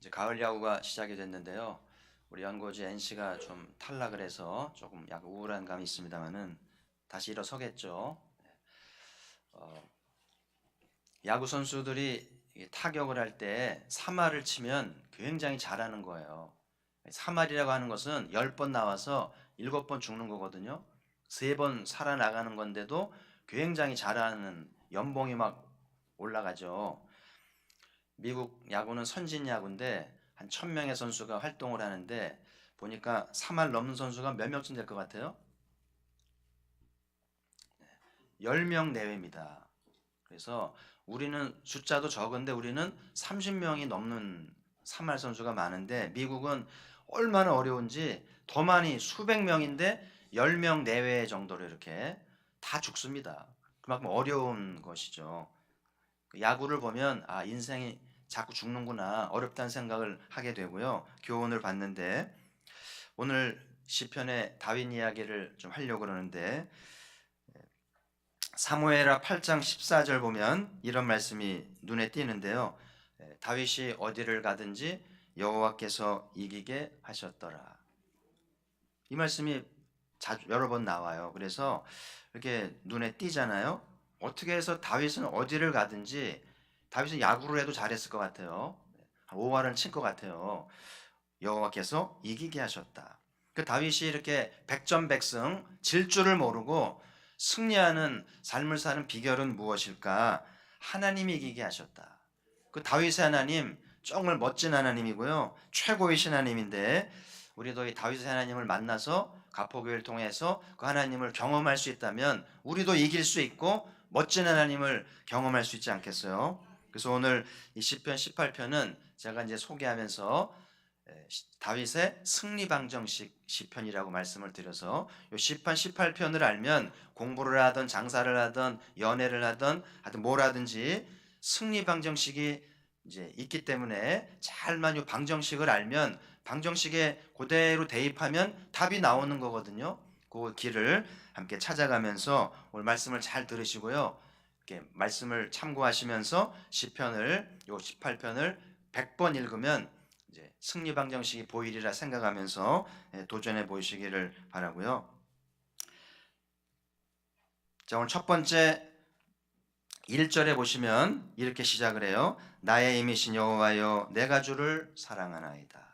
이제 가을 야구가 시작이 됐는데요. 우리 연고지 NC가 좀 탈락을 해서 조금 약간 우울한 감이 있습니다만은 다시 일어서겠죠. 어, 야구 선수들이 이 타격을 할 때 3할을 치면 굉장히 잘하는 거예요. 3할이라고 하는 것은 10번 나와서 7번 죽는 거거든요. 3번 살아나가는 건데도 굉장히 잘하는 연봉이 막 올라가죠. 미국 야구는 선진 야구인데 한 1000명의 선수가 활동을 하는데 보니까 3할 넘는 선수가 몇 명쯤 될 것 같아요? 10명 내외입니다. 그래서 우리는 숫자도 적은데 우리는 30명이 넘는 3할 선수가 많은데 미국은 얼마나 어려운지 더 많이 수백 명인데 10명 내외 정도로 이렇게 다 죽습니다. 그만큼 어려운 것이죠. 야구를 보면 아 인생이 자꾸 죽는구나 어렵다는 생각을 하게 되고요. 교훈을 받는데 오늘 시편의 다윈 이야기를 좀 하려고 그러는데 사무엘하 8장 14절 보면 이런 말씀이 눈에 띄는데요. 예, 다윗이 어디를 가든지 여호와께서 이기게 하셨더라. 이 말씀이 자주 여러 번 나와요. 그래서 이렇게 눈에 띄잖아요. 어떻게 해서 다윗은 어디를 가든지 다윗은 야구를 해도 잘했을 것 같아요. 5할은 칠것 같아요. 여호와께서 이기게 하셨다. 그 다윗이 이렇게 백전백승 질 줄을 모르고 승리하는 삶을 사는 비결은 무엇일까? 하나님이 이기게 하셨다. 그 다윗의 하나님 정말 멋진 하나님이고요. 최고이신 하나님인데 우리도 이 다윗의 하나님을 만나서 가포교회를 통해서 그 하나님을 경험할 수 있다면 우리도 이길 수 있고 멋진 하나님을 경험할 수 있지 않겠어요? 그래서 오늘 이 시편 18편은 제가 이제 소개하면서 다윗의 승리 방정식 시편이라고 말씀을 드려서 요 시편 18편을 알면 공부를 하든 장사를 하든 연애를 하든 하여튼 뭘 하든지 승리 방정식이 이제 있기 때문에 잘만 요 방정식을 알면 방정식에 그대로 대입하면 답이 나오는 거거든요. 그 길을 함께 찾아가면서 오늘 말씀을 잘 들으시고요. 이렇게 말씀을 참고하시면서 시편을 요 18편을 100번 읽으면 이제 승리 방정식이 보이리라 생각하면서 예, 도전해 보시기를 바라고요. 자, 오늘 첫 번째 1절에 보시면 이렇게 시작을 해요. 나의 힘이신 여호와여 내가 주를 사랑하나이다.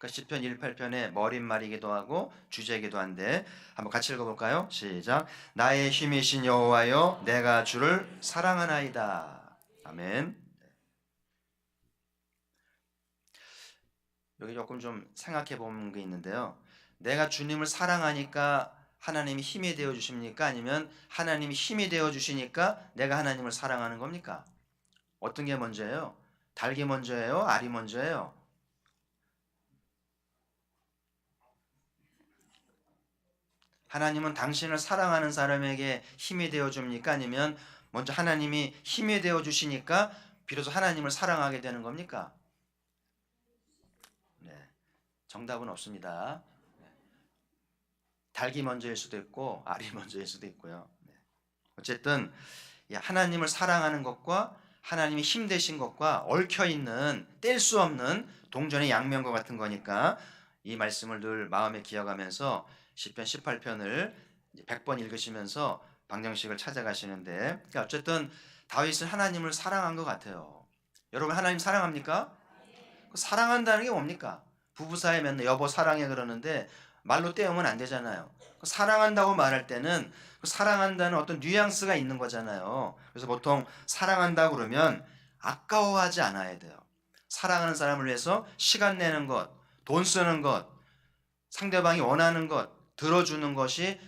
그 시편 18편의 머릿말이기도 하고 주제이기도 한데 한번 같이 읽어볼까요? 시작. 나의 힘이신 여호와여 내가 주를 사랑하나이다. 아멘. 여기 조금 좀 생각해 보는 게 있는데요. 내가 주님을 사랑하니까 하나님이 힘이 되어 주십니까? 아니면 하나님이 힘이 되어 주시니까 내가 하나님을 사랑하는 겁니까? 어떤 게 먼저예요? 닭이 먼저예요? 알이 먼저예요? 하나님은 당신을 사랑하는 사람에게 힘이 되어 줍니까? 아니면 먼저 하나님이 힘이 되어 주시니까 비로소 하나님을 사랑하게 되는 겁니까? 네. 정답은 없습니다. 네. 닭이 먼저일 수도 있고 알이 먼저일 수도 있고요. 네. 어쨌든 이 하나님을 사랑하는 것과 하나님이 힘 되신 것과 얽혀 있는 뗄 수 없는 동전의 양면과 같은 거니까 이 말씀을 늘 마음에 기억하면서 시편 18편을 100번 읽으시면서 방정식을 찾아가시는데 그러니까 어쨌든 다윗은 하나님을 사랑한 것 같아요. 여러분 하나님 사랑합니까? 그 사랑한다는 게 뭡니까? 부부 사이 맨날 여보 사랑해 그러는데 말로 때우면 안 되잖아요. 그 사랑한다고 말할 때는 그 사랑한다는 어떤 뉘앙스가 있는 거잖아요. 그래서 보통 사랑한다 그러면 아까워하지 않아야 돼요. 사랑하는 사람을 위해서 시간 내는 것, 돈 쓰는 것, 상대방이 원하는 것, 들어주는 것이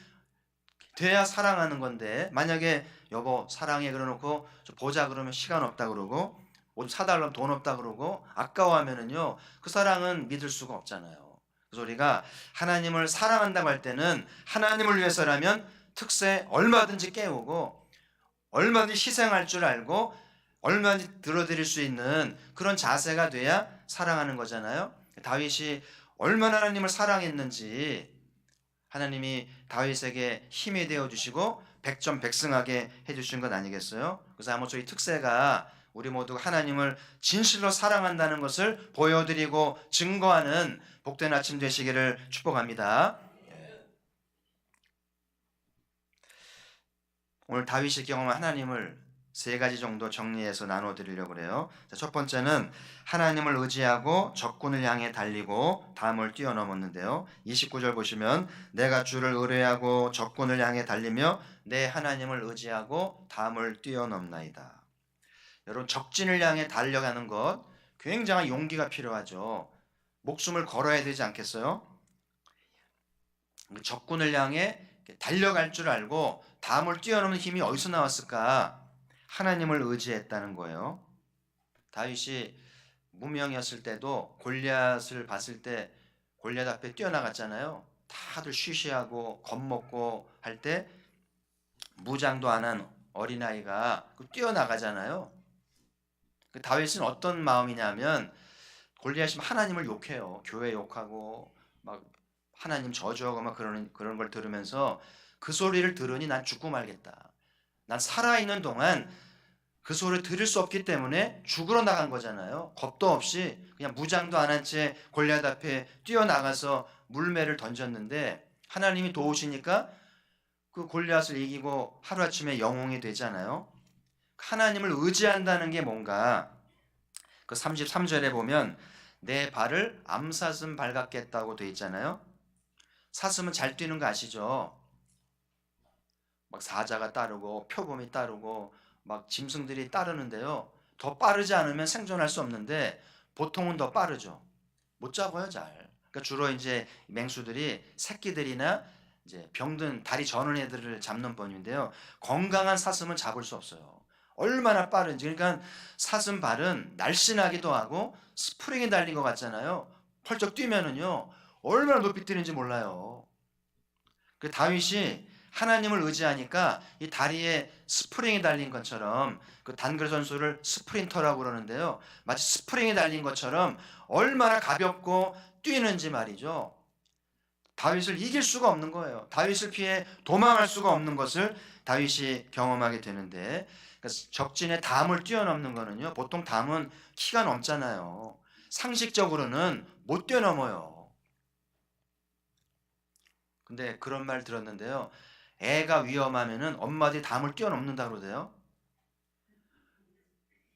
돼야 사랑하는 건데 만약에 여보 사랑해 그러놓고 저 보자 그러면 시간 없다 그러고 옷 사달라면 돈 없다 그러고 아까워하면은요 그 사랑은 믿을 수가 없잖아요. 그래서 우리가 하나님을 사랑한다고 할 때는 하나님을 위해서라면 특세 얼마든지 깨우고 얼마든지 희생할 줄 알고 얼마든지 들어드릴 수 있는 그런 자세가 돼야 사랑하는 거잖아요. 다윗이 얼마나 하나님을 사랑했는지 하나님이 다윗에게 힘이 되어 주시고 백전백승하게 해 주신 것 아니겠어요? 그래서 아마 저희 특세가 우리 모두 하나님을 진실로 사랑한다는 것을 보여드리고 증거하는 복된 아침 되시기를 축복합니다. 오늘 다윗이 경험한 하나님을 세 가지 정도 정리해서 나눠 드리려고 그래요. 자, 첫 번째는 하나님을 의지하고 적군을 향해 달리고 담을 뛰어넘었는데요. 29절 보시면 내가 주를 의뢰하고 적군을 향해 달리며 내 하나님을 의지하고 담을 뛰어넘나이다. 여러분 적진을 향해 달려가는 것 굉장한 용기가 필요하죠. 목숨을 걸어야 되지 않겠어요? 적군을 향해 달려갈 줄 알고 담을 뛰어넘는 힘이 어디서 나왔을까? 하나님을 의지했다는 거예요. 다윗이 무명이었을 때도 골리앗을 봤을 때 골리앗 앞에 뛰어나갔잖아요. 다들 쉬쉬하고 겁먹고 할 때 무장도 안 한 어린아이가 그 뛰어나가잖아요. 그 다윗은 어떤 마음이냐면 골리앗이 하나님을 욕해요. 교회 욕하고 막 하나님 저주하고 막 그러는 그런 걸 들으면서 그 소리를 들으니 난 죽고 말겠다. 난 살아있는 동안 그 소리를 들을 수 없기 때문에 죽으러 나간 거잖아요. 겁도 없이 그냥 무장도 안 한 채 골리앗 앞에 뛰어나가서 물매를 던졌는데 하나님이 도우시니까 그 골리앗을 이기고 하루아침에 영웅이 되잖아요. 하나님을 의지한다는 게 뭔가 그 33절에 보면 내 발을 암사슴 발 같겠다고 돼 있잖아요. 사슴은 잘 뛰는 거 아시죠? 막 사자가 따르고 표범이 따르고 막 짐승들이 따르는데요. 더 빠르지 않으면 생존할 수 없는데 보통은 더 빠르죠. 못 잡아요, 잘. 그러니까 주로 이제 맹수들이 새끼들이나 이제 병든 다리 저는 애들을 잡는 법인데요. 건강한 사슴은 잡을 수 없어요. 얼마나 빠른지. 그러니까 사슴 발은 날씬하기도 하고 스프링이 달린 것 같잖아요. 펄쩍 뛰면은요. 얼마나 높이 뛰는지 몰라요. 그 다윗이 하나님을 의지하니까 이 다리에 스프링이 달린 것처럼 그 단글 선수를 스프린터라고 그러는데요. 마치 스프링이 달린 것처럼 얼마나 가볍고 뛰는지 말이죠. 다윗을 이길 수가 없는 거예요. 다윗을 피해 도망할 수가 없는 것을 다윗이 경험하게 되는데 그러니까 적진의 담을 뛰어넘는 거는요. 보통 담은 키가 넘잖아요. 상식적으로는 못 뛰어넘어요. 근데 그런 말 들었는데요. 애가 위험하면은 엄마들이 담을 뛰어넘는다 그러대요.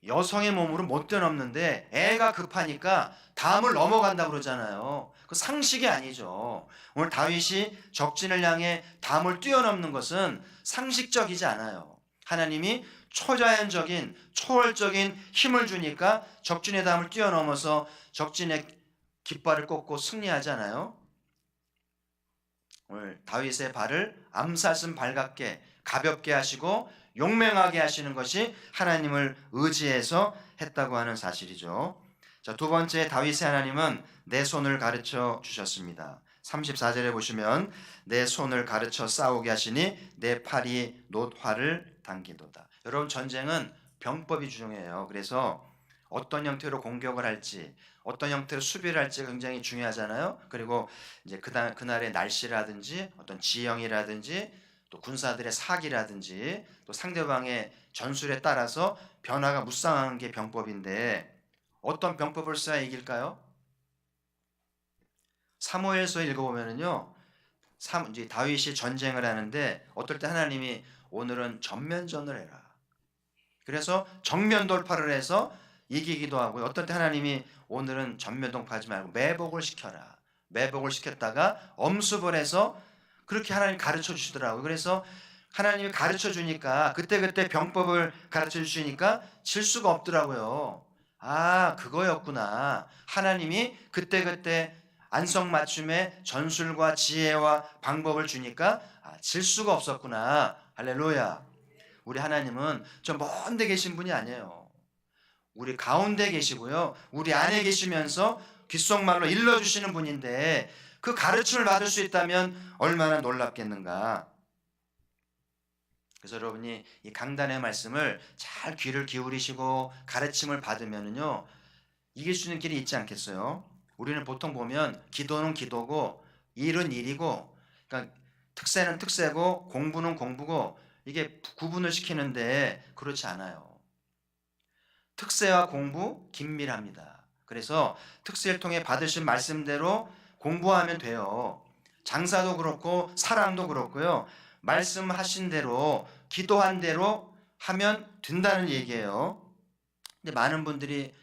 여성의 몸으로 못 뛰어넘는데 애가 급하니까 담을 넘어간다 그러잖아요. 그 상식이 아니죠. 오늘 다윗이 적진을 향해 담을 뛰어넘는 것은 상식적이지 않아요. 하나님이 초자연적인 초월적인 힘을 주니까 적진의 담을 뛰어넘어서 적진의 깃발을 꽂고 승리하잖아요. 다윗의 발을 암사슴 발 같게 가볍게 하시고 용맹하게 하시는 것이 하나님을 의지해서 했다고 하는 사실이죠. 자, 두 번째 다윗의 하나님은 내 손을 가르쳐 주셨습니다. 34절에 보시면 내 손을 가르쳐 싸우게 하시니 내 팔이 놋화를 당기도다. 여러분 전쟁은 병법이 중요해요. 그래서 어떤 형태로 공격을 할지, 어떤 형태로 수비를 할지 굉장히 중요하잖아요. 그리고 이제 그날 그날의 날씨라든지 어떤 지형이라든지 또 군사들의 사기라든지 또 상대방의 전술에 따라서 변화가 무쌍한 게 병법인데 어떤 병법을 써야 이길까요? 사무엘서 읽어보면은요, 삼, 이제 다윗이 전쟁을 하는데 어떨 때 하나님이 오늘은 전면전을 해라. 그래서 정면 돌파를 해서 이기기도 하고 어떨 때 하나님이 오늘은 전면 돌파하지 말고 매복을 시켜라. 매복을 시켰다가 엄습을 해서 그렇게 하나님 가르쳐 주시더라고요. 그래서 하나님이 가르쳐 주니까 그때그때 병법을 가르쳐 주시니까 질 수가 없더라고요. 아, 그거였구나. 하나님이 그때그때 안성 맞춤의 전술과 지혜와 방법을 주니까 아, 질 수가 없었구나. 할렐루야. 우리 하나님은 저 먼데 계신 분이 아니에요. 우리 가운데 계시고요. 우리 안에 계시면서 귓속말로 일러주시는 분인데 그 가르침을 받을 수 있다면 얼마나 놀랍겠는가. 그래서 여러분이 이 강단의 말씀을 잘 귀를 기울이시고 가르침을 받으면은요 이길 수 있는 길이 있지 않겠어요? 우리는 보통 보면 기도는 기도고 일은 일이고 그러니까 특세는 특세고 공부는 공부고 이게 구분을 시키는데 그렇지 않아요. 특세와 공부 긴밀합니다. 그래서 특세를 통해 받으신 말씀대로 공부하면 돼요. 장사도 그렇고 사랑도 그렇고요. 말씀하신 대로 기도한 대로 하면 된다는 얘기예요. 근데 많은 분들이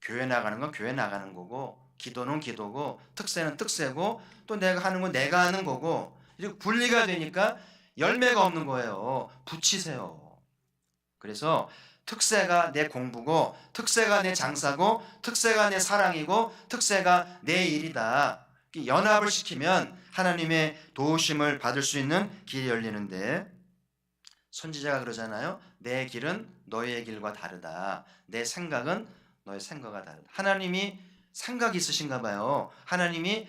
교회 나가는 건 교회 나가는 거고 기도는 기도고 특세는 특세고 또 내가 하는 건 내가 하는 거고 이렇게 분리가 되니까 열매가 없는 거예요. 붙이세요. 그래서 특세가 내 공부고 특세가 내 장사고 특세가 내 사랑이고 특세가 내 일이다. 연합을 시키면 하나님의 도우심을 받을 수 있는 길이 열리는데 선지자가 그러잖아요. 내 길은 너희의 길과 다르다. 내 생각은 너의 생각과 다르다. 하나님이 생각이 있으신가 봐요. 하나님이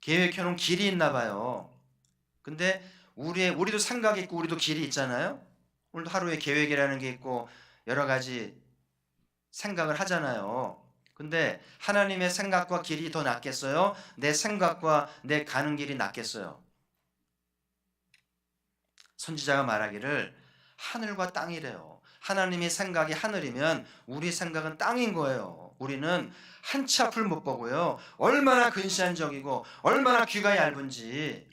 계획해 놓은 길이 있나 봐요. 근데 우리의 우리도 생각이 있고 우리도 길이 있잖아요. 오늘도 하루에 계획이라는 게 있고 여러 가지 생각을 하잖아요. 근데 하나님의 생각과 길이 더 낫겠어요? 내 생각과 내 가는 길이 낫겠어요? 선지자가 말하기를 하늘과 땅이래요. 하나님의 생각이 하늘이면 우리 생각은 땅인 거예요. 우리는 한 치 앞을 못 보고요. 얼마나 근시안적이고 얼마나 귀가 얇은지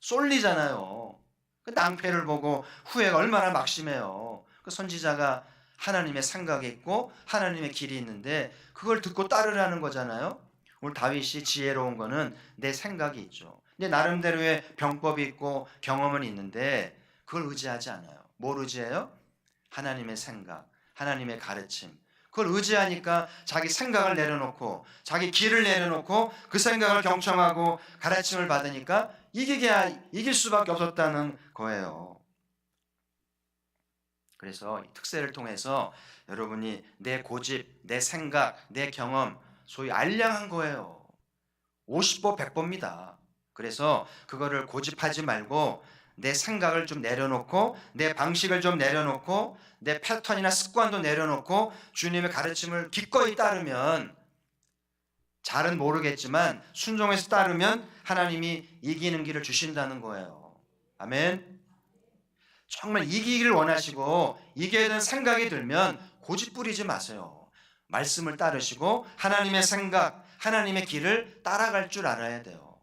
쏠리잖아요. 그 낭패를 보고 후회가 얼마나 막심해요. 그 선지자가 하나님의 생각이 있고 하나님의 길이 있는데 그걸 듣고 따르라는 거잖아요. 오늘 다윗이 지혜로운 거는 내 생각이 있죠. 내 나름대로의 병법이 있고 경험은 있는데 그걸 의지하지 않아요. 뭘 의지해요? 하나님의 생각, 하나님의 가르침. 그걸 의지하니까 자기 생각을 내려놓고 자기 길을 내려놓고 그 생각을 경청하고 가르침을 받으니까 이기게 이길 수밖에 없었다는 거예요. 그래서 이 특세를 통해서 여러분이 내 고집, 내 생각, 내 경험 소위 알량한 거예요. 50보 100보입니다. 그래서 그거를 고집하지 말고 내 생각을 좀 내려놓고 내 방식을 좀 내려놓고 내 패턴이나 습관도 내려놓고 주님의 가르침을 기꺼이 따르면 잘은 모르겠지만 순종해서 따르면 하나님이 이기는 길을 주신다는 거예요. 아멘. 정말 이기기를 원하시고 이겨야 되는 생각이 들면 고집 부리지 마세요. 말씀을 따르시고 하나님의 생각, 하나님의 길을 따라갈 줄 알아야 돼요.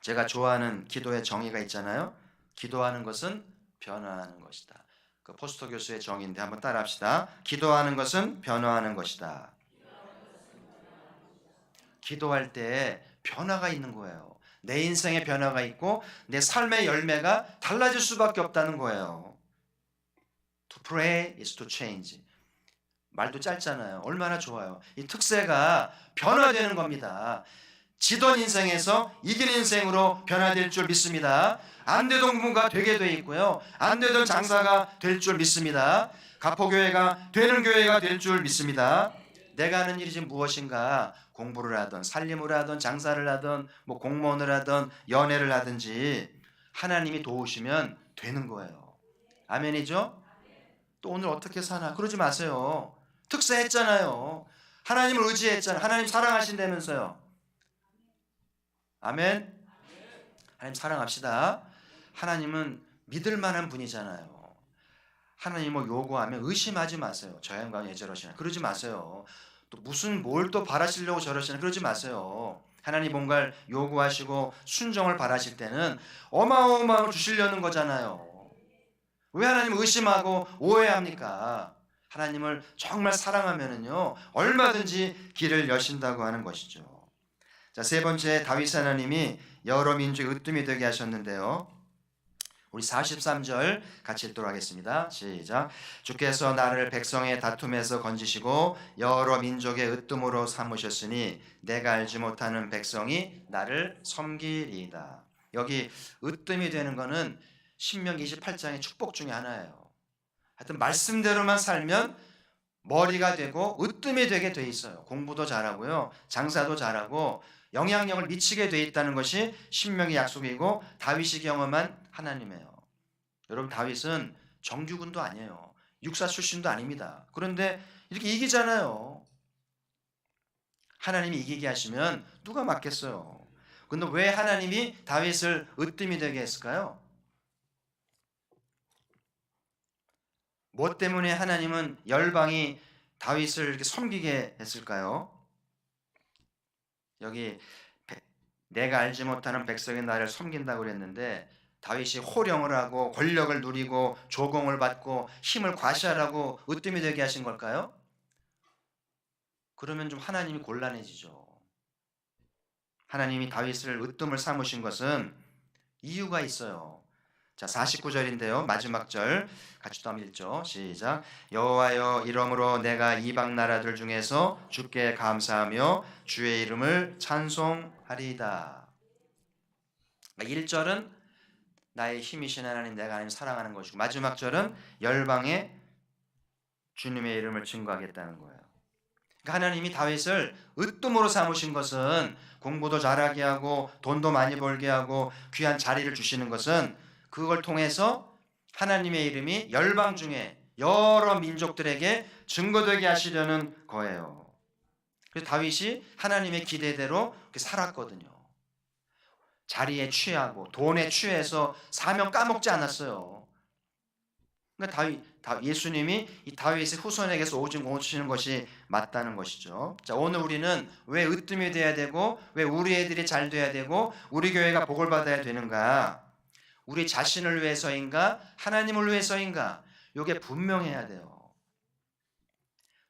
제가 좋아하는 기도의 정의가 있잖아요. 기도하는 것은 변화하는 것이다. 그 포스터 교수의 정의인데 한번 따라합시다. 기도하는 것은 변화하는 것이다. 기도할 때 변화가 있는 거예요. 내 인생에 변화가 있고 내 삶의 열매가 달라질 수밖에 없다는 거예요. To pray is to change. 말도 짧잖아요. 얼마나 좋아요. 이 특세가 변화되는 겁니다. 지던 인생에서 이긴 인생으로 변화될 줄 믿습니다. 안 되던 공부가 되게 돼 있고요. 안 되던 장사가 될 줄 믿습니다. 가포교회가 되는 교회가 될 줄 믿습니다. 내가 하는 일이 지금 무엇인가 공부를 하든 살림을 하든 장사를 하든 뭐 공무원을 하든 연애를 하든지 하나님이 도우시면 되는 거예요. 아멘이죠? 또 오늘 어떻게 사나 그러지 마세요. 특사했잖아요. 하나님을 의지했잖아요. 하나님 사랑하신다면서요. 아멘. 하나님 사랑합시다. 하나님은 믿을 만한 분이잖아요. 하나님 뭐 요구하면 의심하지 마세요. 저 양반 왜 저러시나 그러지 마세요. 또 무슨 뭘 또 바라시려고 저러시나 그러지 마세요. 하나님 뭔가를 요구하시고 순종을 바라실 때는 어마어마한 걸 주시려는 거잖아요. 왜 하나님 의심하고 오해합니까? 하나님을 정말 사랑하면은요 얼마든지 길을 여신다고 하는 것이죠. 자, 세 번째 다윗 하나님이 여러 민족의 으뜸이 되게 하셨는데요. 우리 43절 같이 읽도록 하겠습니다. 시작. 주께서 나를 백성의 다툼에서 건지시고 여러 민족의 으뜸으로 삼으셨으니 내가 알지 못하는 백성이 나를 섬기리이다. 여기 으뜸이 되는 것은 신명기 28장의 축복 중에 하나예요. 하여튼 말씀대로만 살면 머리가 되고 으뜸이 되게 돼 있어요. 공부도 잘하고요. 장사도 잘하고 영향력을 미치게 돼 있다는 것이 신명의 약속이고 다윗이 경험한 하나님이에요. 여러분 다윗은 정규군도 아니에요. 육사 출신도 아닙니다. 그런데 이렇게 이기잖아요. 하나님이 이기게 하시면 누가 맞겠어요? 근데 왜 하나님이 다윗을 으뜸이 되게 했을까요? 뭐 때문에 하나님은 열방이 다윗을 이렇게 섬기게 했을까요? 여기 백- 내가 알지 못하는 백성이 나를 섬긴다고 그랬는데 다윗이 호령을 하고 권력을 누리고 조공을 받고 힘을 과시하라고 으뜸이 되게 하신 걸까요? 그러면 좀 하나님이 곤란해지죠. 하나님이 다윗을 으뜸을 삼으신 것은 이유가 있어요. 자, 49절인데요. 마지막 절 같이 또 한번 읽죠. 시작. 여호와여 이러므로 내가 이방 나라들 중에서 주께 감사하며 주의 이름을 찬송하리이다. 1절은 나의 힘이신 하나님 내가 하나님 사랑하는 것이고 마지막 절은 열방에 주님의 이름을 증거하겠다는 거예요. 그러니까 하나님이 다윗을 으뜸으로 삼으신 것은 공부도 잘하게 하고 돈도 많이 벌게 하고 귀한 자리를 주시는 것은 그걸 통해서 하나님의 이름이 열방 중에 여러 민족들에게 증거되게 하시려는 거예요. 그래서 다윗이 하나님의 기대대로 살았거든요. 자리에 취하고 돈에 취해서 사명 까먹지 않았어요. 그러니까 다윗, 다- 예수님이 이 다윗의 후손에게서 오직 오시는 것이 맞다는 것이죠. 자, 오늘 우리는 왜 으뜸이 돼야 되고 왜 우리 애들이 잘 돼야 되고 우리 교회가 복을 받아야 되는가? 우리 자신을 위해서인가? 하나님을 위해서인가? 이게 분명해야 돼요.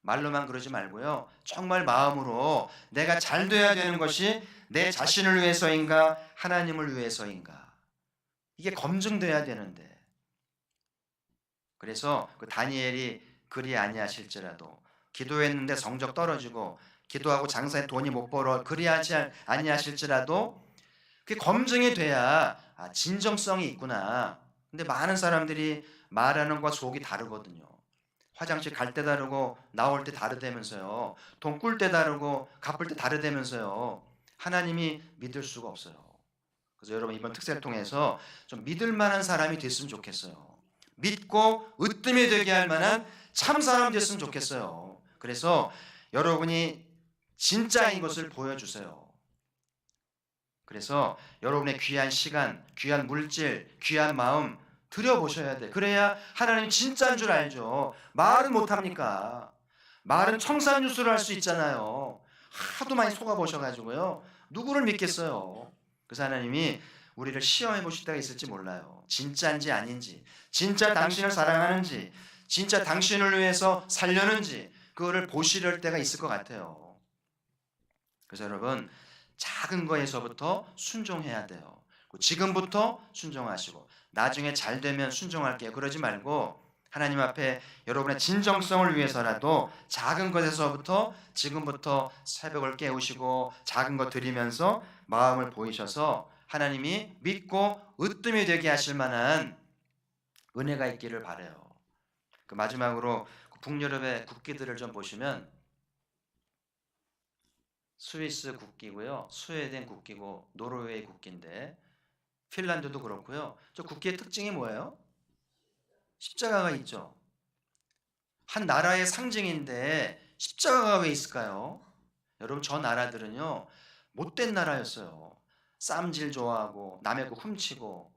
말로만 그러지 말고요. 정말 마음으로 내가 잘 돼야 되는 것이 내 자신을 위해서인가? 하나님을 위해서인가? 이게 검증돼야 되는데. 그래서 그 다니엘이 그리 아니하실지라도 기도했는데 성적 떨어지고 기도하고 장사에 돈이 못 벌어 그리하지 아니하실지라도 그게 검증이 돼야 아, 진정성이 있구나. 근데 많은 사람들이 말하는 것과 속이 다르거든요. 화장실 갈 때 다르고 나올 때 다르다면서요. 돈 꿀 때 다르고 갚을 때 다르다면서요. 하나님이 믿을 수가 없어요. 그래서 여러분 이번 특세를 통해서 좀 믿을 만한 사람이 됐으면 좋겠어요. 믿고 으뜸이 되게 할 만한 참 사람 됐으면 좋겠어요. 그래서 여러분이 진짜인 것을 보여주세요. 그래서 여러분의 귀한 시간, 귀한 물질, 귀한 마음 들여보셔야 돼. 그래야 하나님 진짜인 줄 알죠. 말은 못합니까? 말은 청산유수를 할 수 있잖아요. 하도 많이 속아보셔가지고요. 누구를 믿겠어요? 그래서 하나님이 우리를 시험해 보실 때가 있을지 몰라요. 진짜인지 아닌지, 진짜 당신을 사랑하는지, 진짜 당신을 위해서 살려는지, 그거를 보시려 때가 있을 것 같아요. 그래서 여러분, 작은 거에서부터 순종해야 돼요. 지금부터 순종하시고, 나중에 잘 되면 순종할게요. 그러지 말고, 하나님 앞에 여러분의 진정성을 위해서라도 작은 것에서부터 지금부터 새벽을 깨우시고 작은 것 드리면서 마음을 보이셔서 하나님이 믿고 으뜸이 되게 하실 만한 은혜가 있기를 바래요. 그 마지막으로 북유럽의 국기들을 좀 보시면 스위스 국기고요, 스웨덴 국기고 노르웨이 국기인데 핀란드도 그렇고요. 저 국기의 특징이 뭐예요? 십자가가 있죠. 한 나라의 상징인데 십자가가 왜 있을까요? 여러분 저 나라들은요 못된 나라였어요. 쌈질 좋아하고 남의 거 훔치고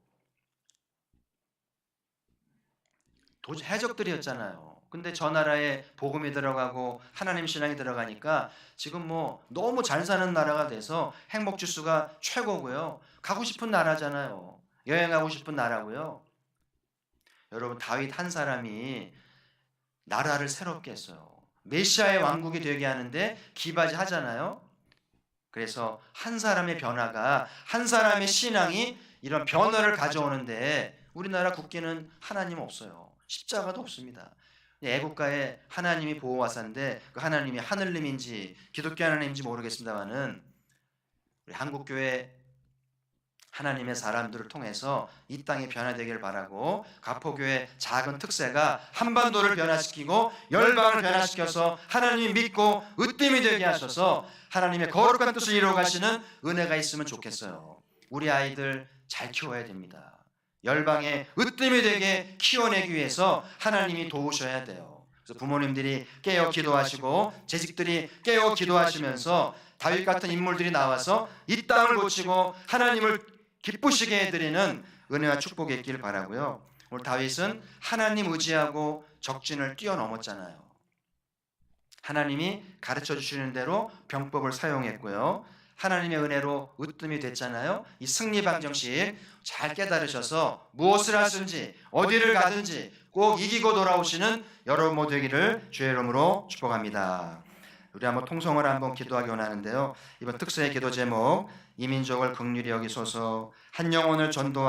도저 해적들이었잖아요. 근데 저 나라에 복음이 들어가고 하나님 신앙이 들어가니까 지금 뭐 너무 잘 사는 나라가 돼서 행복 지수가 최고고요. 가고 싶은 나라잖아요. 여행하고 싶은 나라고요. 여러분 다윗 한 사람이 나라를 새롭게 했어요. 메시아의 왕국이 되게 하는데 기바지 하잖아요. 그래서 한 사람의 변화가 한 사람의 신앙이 이런 변화를 가져오는데 우리나라 국기는 하나님 없어요. 십자가도 없습니다. 애국가에 하나님이 보호하사인데 그 하나님이 하늘님인지 기독교 하나님인지 모르겠습니다만은 우리 한국교회 하나님의 사람들을 통해서 이 땅이 변화되기를 바라고 가포교회 작은 특세가 한반도를 변화시키고 열방을 변화시켜서 하나님이 믿고 으뜸이 되게 하셔서 하나님의 거룩한 뜻을 이루어 가시는 은혜가 있으면 좋겠어요. 우리 아이들 잘 키워야 됩니다. 열방에 으뜸이 되게 키워내기 위해서 하나님이 도우셔야 돼요. 그래서 부모님들이 깨어 기도하시고 재직들이 깨어 기도하시면서 다윗 같은 인물들이 나와서 이 땅을 고치고 하나님을 기쁘시게 해드리는 은혜와 축복이 있기를 바라고요. 오늘 다윗은 하나님 의지하고 적진을 뛰어넘었잖아요. 하나님이 가르쳐 주시는 대로 병법을 사용했고요. 하나님의 은혜로 으뜸이 됐잖아요. 이 승리 방정식 잘 깨달으셔서 무엇을 하든지 어디를 가든지 꼭 이기고 돌아오시는 여러분 모두 되기를 주의 이름으로 축복합니다. 우리 한번 통성을 한번 기도하기 원하는데요. 이번 특수의 기도 제목 이 민족을 극률히 여기소서 한 영혼을 전도하기